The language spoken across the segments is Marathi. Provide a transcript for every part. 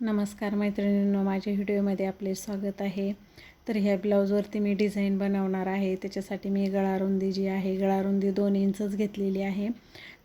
नमस्कार मैत्रिणींनो माझ्या व्हिडिओमध्ये आपले स्वागत आहे. तर ह्या ब्लाऊजवरती मी डिझाईन बनवणार आहे. त्याच्यासाठी मी गळारुंदी जी आहे गळारुंदी दोन इंचच घेतलेली आहे.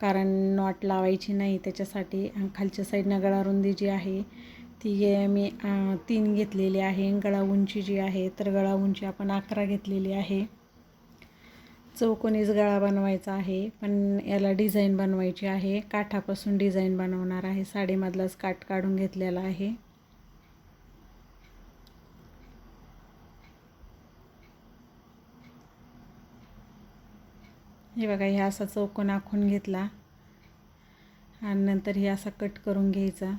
कारण नॉट लावायची नाही त्याच्यासाठी खालच्या साईडनं गळारुंदी जी आहे ती मी तीन घेतलेली आहे. गळा उंची जी आहे तर गळा उंची आपण अकरा घेतलेली आहे. चौकोनीच गळा बनवायचा आहे पण याला डिझाईन बनवायची आहे. काठापासून डिझाईन बनवणार आहे. साडीमधलाच काठ काढून घेतलेला आहे. हे बघा हे असा चौकोन आखून घेतला. आणि नंतर हे असा कट करून घ्यायचा.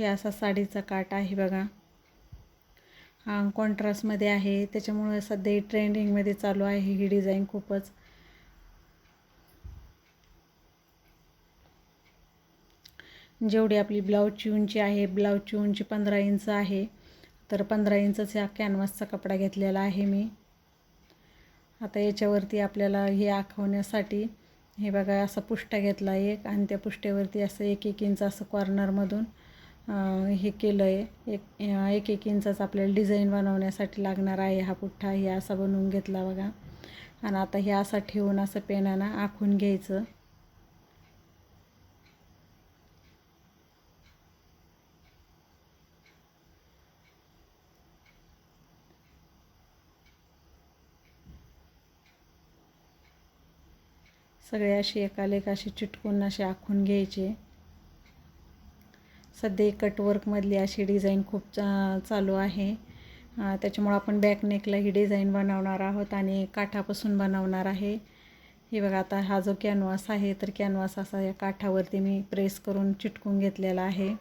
हे असा साडीचा काट आहे बघा. हा कॉन्ट्रास्टमध्ये आहे. त्याच्यामुळे सध्या ट्रेंडिंगमध्ये चालू आहे ही डिझाईन खूपच. जेवढी आपली ब्लाऊजची उंची आहे ब्लाऊजची उंची पंधरा इंच आहे. तर पंधरा इंचच ह्या कॅनव्हासचा कपडा घेतलेला आहे मी. आता याच्यावरती आपल्याला हे आखवण्यासाठी हे बघा असा पुष्टा घेतला एक आणि त्या पुष्ट्यावरती असं एक एक इंच असं कॉर्नरमधून हे केलं आहे एक एक एक इंचाच आपल्याला डिझाईन बनवण्यासाठी लागणार आहे हा पुठ्ठा. हे असा बनवून घेतला बघा. आणि आता हे असा ठेवून असं पेनानं आखून घ्यायचं. सगळे असे एकालेक असे चिटकून असे आखून घ्यायचे. सध्या कटवर्कमधली अशी डिझाईन खूप चा चालू आहे. त्याच्यामुळं आपण बॅक नेकला ही डिझाईन बनवणार आहोत आणि काठापासून बनवणार आहे. हे बघा आता हा जो कॅनव्हास आहे तर कॅनव्हास असा या काठावरती मी प्रेस करून चिटकून घेतलेला आहे.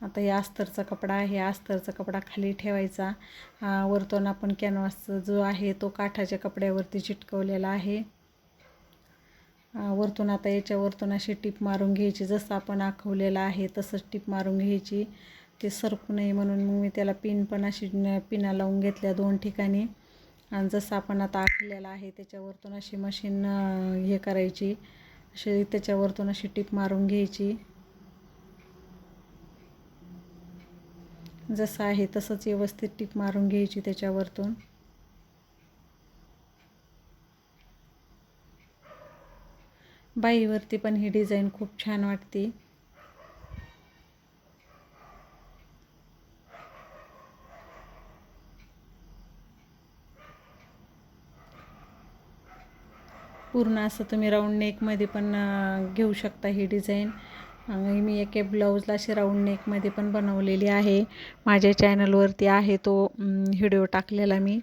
आता या अस्तरचा कपडा आहे. अस्तरचा कपडा खाली ठेवायचा. वरतून आपण कॅनव्हासचा जो आहे तो काठाच्या कपड्यावरती चिटकवलेला आहे. वरतून आता याच्यावरतून अशी टीप मारून घ्यायची जसं आपण आखवलेलं आहे तसंच टीप मारून घ्यायची. ते सरकू नये म्हणून मग मी त्याला पिन पण अशी पिना लावून घेतल्या दोन ठिकाणी. आणि जसं आपण आता आखलेलं आहे त्याच्यावरतून अशी मशीन हे करायची. अशी त्याच्यावरतून अशी टीप मारून घ्यायची. जसं आहे तसंच व्यवस्थित टीप मारून घ्यायची त्याच्यावरतून. बाईवरती पण ही डिझाईन खूप छान वाटते. पूर्ण असं तुम्ही राऊंड नेकमध्ये पण घेऊ शकता ही डिझाईन. मी एके ब्लाऊजला अशी राऊंड नेकमध्ये पण बनवलेली आहे. माझ्या चॅनलवरती आहे तो व्हिडिओ टाकलेला मी.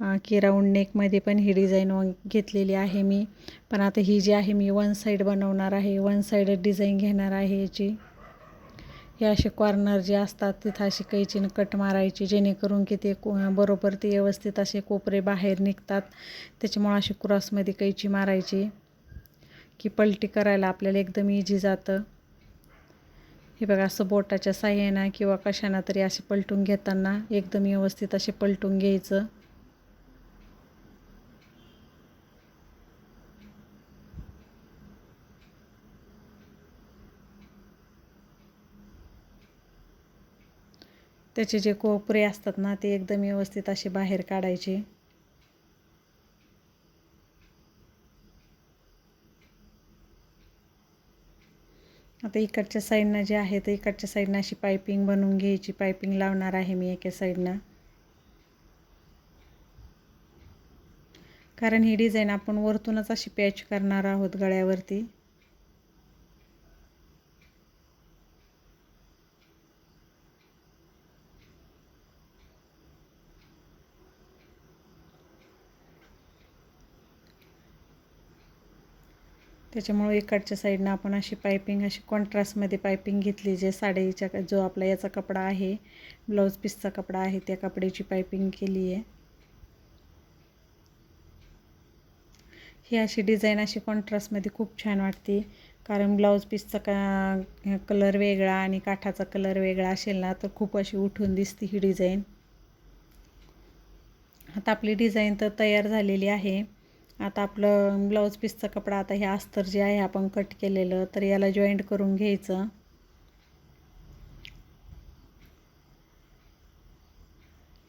की राऊंड नेकमध्ये पण ही डिझाईन घेतलेली आहे मी. पण आता ही जी आहे मी वन साईड बनवणार आहे. वन साईड डिझाईन घेणार आहे याची. हे असे कॉर्नर जे असतात तिथं अशी कैचीनं कट मारायची जेणेकरून की ते को बरोबर ते व्यवस्थित असे कोपरे बाहेर निघतात. त्याच्यामुळं अशी क्रॉसमध्ये कैची मारायची की पलटी करायला आपल्याला एकदम इझी जातं. हे बघा असं बोटाच्या साह्यानं किंवा कशानं तरी असे पलटून घेताना एकदम व्यवस्थित असे पलटून घ्यायचं. त्याचे जे कोपरे असतात ना ते एकदम व्यवस्थित असे बाहेर काढायचे. आता इकडच्या साईडनं जे आहे तर इकडच्या साईडनं अशी पायपिंग बनवून घ्यायची. पायपिंग लावणार आहे मी एका साईडनं. कारण ही डिझाईन आपण वरतूनच अशी पॅच करणार आहोत गळ्यावरती. त्याच्यामुळं इकडच्या साईडनं आपण अशी पायपिंग अशी कॉन्ट्रास्टमध्ये पायपिंग घेतली जे साडीच्या जो आपला याचा कपडा आहे ब्लाऊज पीसचा कपडा आहे त्या कपड्याची पायपिंग केली आहे. ही अशी डिझाईन अशी कॉन्ट्रास्टमध्ये खूप छान वाटते. कारण ब्लाऊज पीसचा का कलर वेगळा आणि काठाचा कलर वेगळा असेल ना तर खूप अशी उठून दिसते ही डिझाईन. आता आपली डिझाईन तर तयार झालेली आहे. आता आपलं ब्लाऊज पीसचा कपडा आता हे अस्तर जे आहे आपण कट केलेलं तर याला जॉईंट करून घ्यायचं.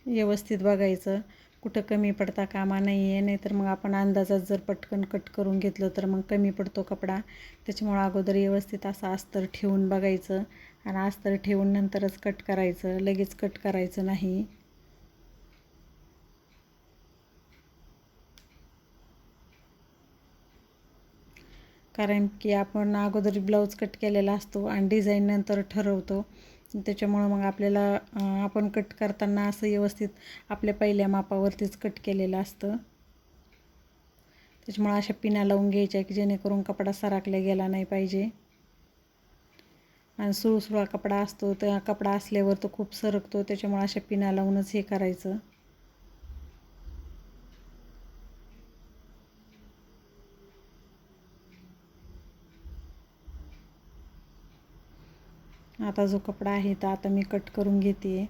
व्यवस्थित बघायचं. कुठं कमी पडता कामा नाही आहे नाहीतर मग आपण अंदाजात जर पटकन कट करून घेतलं तर मग कमी पडतो कपडा. त्याच्यामुळं अगोदर व्यवस्थित असं अस्तर ठेवून बघायचं. आणि अस्तर ठेवून नंतरच कट करायचं. लगेच कट करायचं नाही. कारण की आपण अगोदर ब्लाऊज कट केलेला असतो आणि डिझाईन नंतर ठरवतो. त्याच्यामुळं मग आपल्याला आपण कट करताना असं व्यवस्थित आपल्या पहिल्या मापावरतीच कट केलेलं असतं. त्याच्यामुळं अशा पिना लावून घ्यायच्या की जेणेकरून कपडा सराकला गेला नाही पाहिजे. आणि सुळसुळा कपडा असतो त्या कपडा असल्यावर तो खूप सरकतो त्याच्यामुळं अशा पिना लावूनच हे करायचं. आता जो कपडा आहे तो आता मी कट करून घेते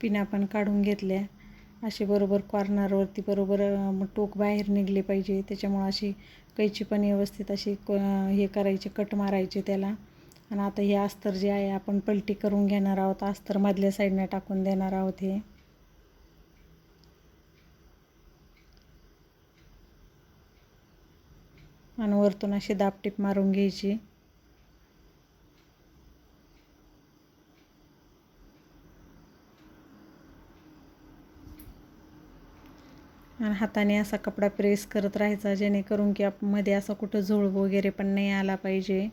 पिना पण काढून घेतल्या. अशी बरोबर कॉर्नरवरती बरोबर टोक बाहेर निघले पाहिजे. त्याच्यामुळं अशी कैची पण व्यवस्थित अशी हे करायचे कट मारायचे त्याला. आणि आता हे अस्तर जे आहे आपण पलटी करून घेणार आहोत. अस्तर मधल्या साईडने टाकून देणार आहोत हे. आणि वरतून अशी दापटीप मारून घ्यायची. आणि हाताने असा कपडा प्रेस करत राहायचा जेणेकरून की आपमध्ये असा कुठं झोळ वगैरे पण नाही आला पाहिजे.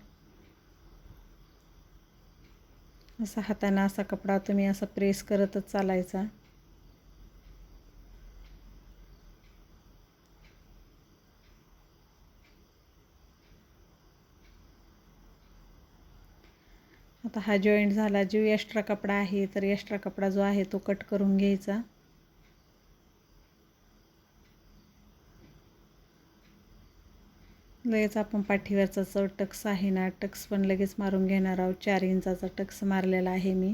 असा हाताने असा कपडा तुम्ही असा प्रेस करतच चालायचा. आता हा जॉईंट झाला जो एक्स्ट्रा कपडा आहे तर एक्स्ट्रा कपडा जो आहे तो कट करून घ्यायचा. लगेच आपण पाठीवरचा जो टक्स आहे ना टक्स पण लगेच मारून घेणार आहोत. चार इंचाचा टक्स मारलेला आहे मी.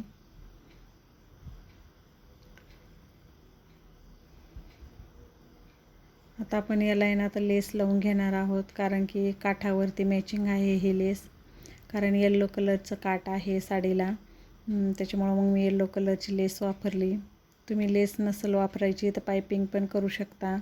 आता आपण याला आहे ना तर लेस लावून घेणार आहोत कारण की काठावरती मॅचिंग आहे ही लेस कारण येल्लो कलरचं काट आहे साडीला. त्याच्यामुळं मग मी येल्लो कलरची लेस वापरली. तुम्ही लेस नसेल वापरायची तर पायपिंग पण करू शकता.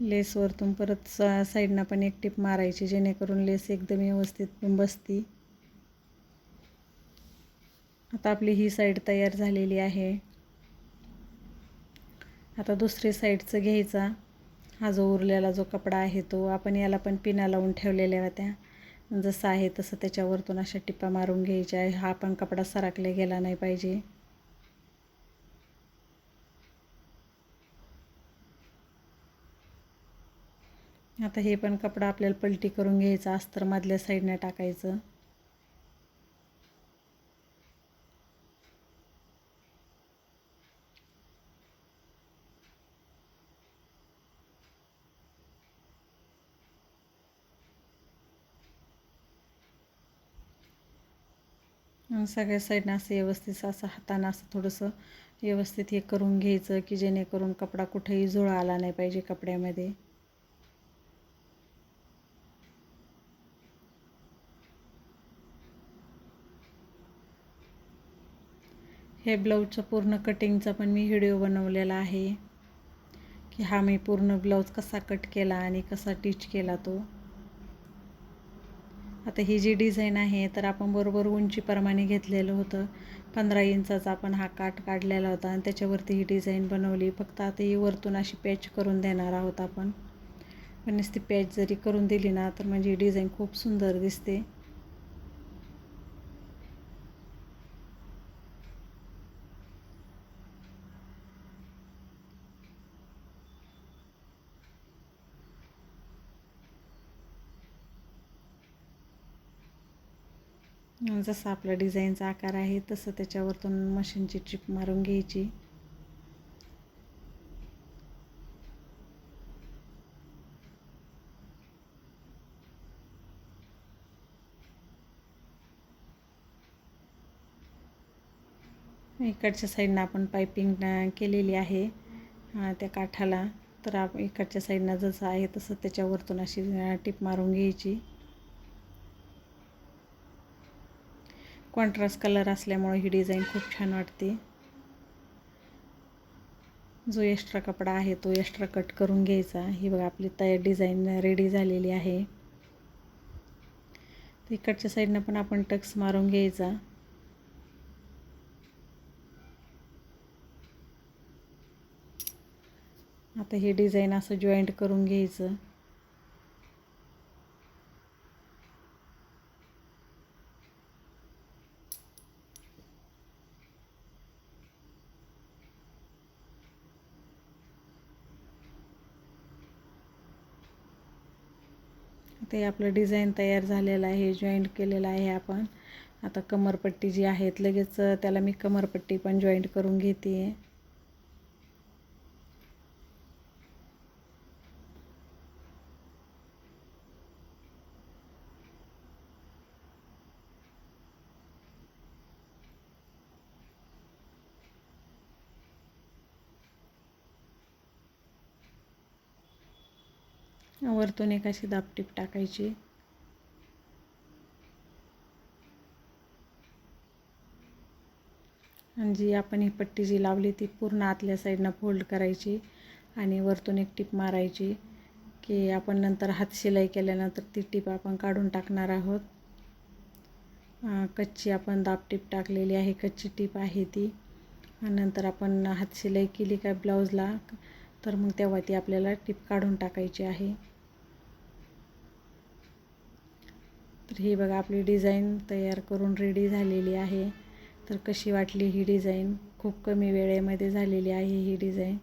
लेसवरतून परत सा साईडनं पण एक टिप मारायची जेणेकरून लेस एकदम व्यवस्थित बसती. आता आपली ही साईड तयार झालेली आहे. आता दुसरी साईडचं घ्यायचा. हा जो उरलेला जो कपडा आहे तो आपण याला पण पिना लावून ठेवलेल्या होत्या. जसं आहे तसं त्याच्यावरतून अशा टिपा मारून घ्यायच्या आहे. हा पण कपडा सरकले गेला नाही पाहिजे. आता हे पण कपडा आपल्याला पलटी करून घ्यायचा. अस्तर मधल्या साईडने टाकायचं. सगळ्या साईडनं असं व्यवस्थित असं हातानं असं थोडंसं व्यवस्थित हे करून घ्यायचं की जेणेकरून कपडा कुठेही जुळा आला नाही पाहिजे कपड्यामध्ये. हे ब्लाऊजचं पूर्ण कटिंगचा पण मी व्हिडिओ बनवलेला आहे की हा मी पूर्ण ब्लाऊज कसा कट केला आणि कसा टिच केला तो. आता ही जी डिझाईन आहे तर आपण बरोबर उंचीप्रमाणे घेतलेलं होतं. पंधरा इंचाचा आपण हा काट काढलेला होता आणि त्याच्यावरती ही डिझाईन बनवली. फक्त आता ही वरतून अशी पॅच करून देणार आहोत आपण. पण नुसती पॅच जरी करून दिली ना तर म्हणजे ही डिझाईन खूप सुंदर दिसते. जसा आपला डिझाईनचा आकार आहे तसं त्याच्यावरतून मशीनची चिप मारून घ्यायची. इकडच्या साईडनं आपण पायपिंग केलेली आहे त्या काठाला. तर आप इकडच्या साईडनं जसं आहे तसं त्याच्यावरतून अशी टिप मारून घ्यायची. कॉन्ट्रास्ट कलर असल्यामुळे ही डिझाईन खूप छान वाटते. जो एक्स्ट्रा कपडा आहे तो एक्स्ट्रा कट करून घ्यायचा. ही बघा आपली तयार डिझाईन रेडी झालेली आहे. इकडच्या साईडनं पण आपण टक्स मारून घ्यायचा. आता हे डिझाईन असं जॉईंट करून घ्यायचं. इथे आपलं डिझाईन तयार झालेलं आहे जॉईंट केलेलं आहे आपण. आता कमरपट्टी जी आहेत लगेच त्याला मी कमरपट्टी पण जॉईंट करून घेते आहे वरतून एक अशी दापटीप टाकायची. आणि जी आपण ही पट्टी जी लावली ती पूर्ण आतल्या साईडनं फोल्ड करायची आणि वरतून एक टीप मारायची की आपण नंतर हात शिलाई केल्यानंतर ती टीप आपण काढून टाकणार आहोत. कच्ची आपण दापटीप टाकलेली आहे कच्ची टीप आहे ती. नंतर आपण हात शिलाई केली का ब्लाऊजला तर मग तेव्हा ती आपल्याला टीप काढून टाकायची आहे. तर ही बघा आपली डिझाईन तयार करून रेडी झालेली आहे. तर कशी वाटली ही डिझाईन? खूप कमी वेळेमध्ये झालेली आहे ही डिझाईन.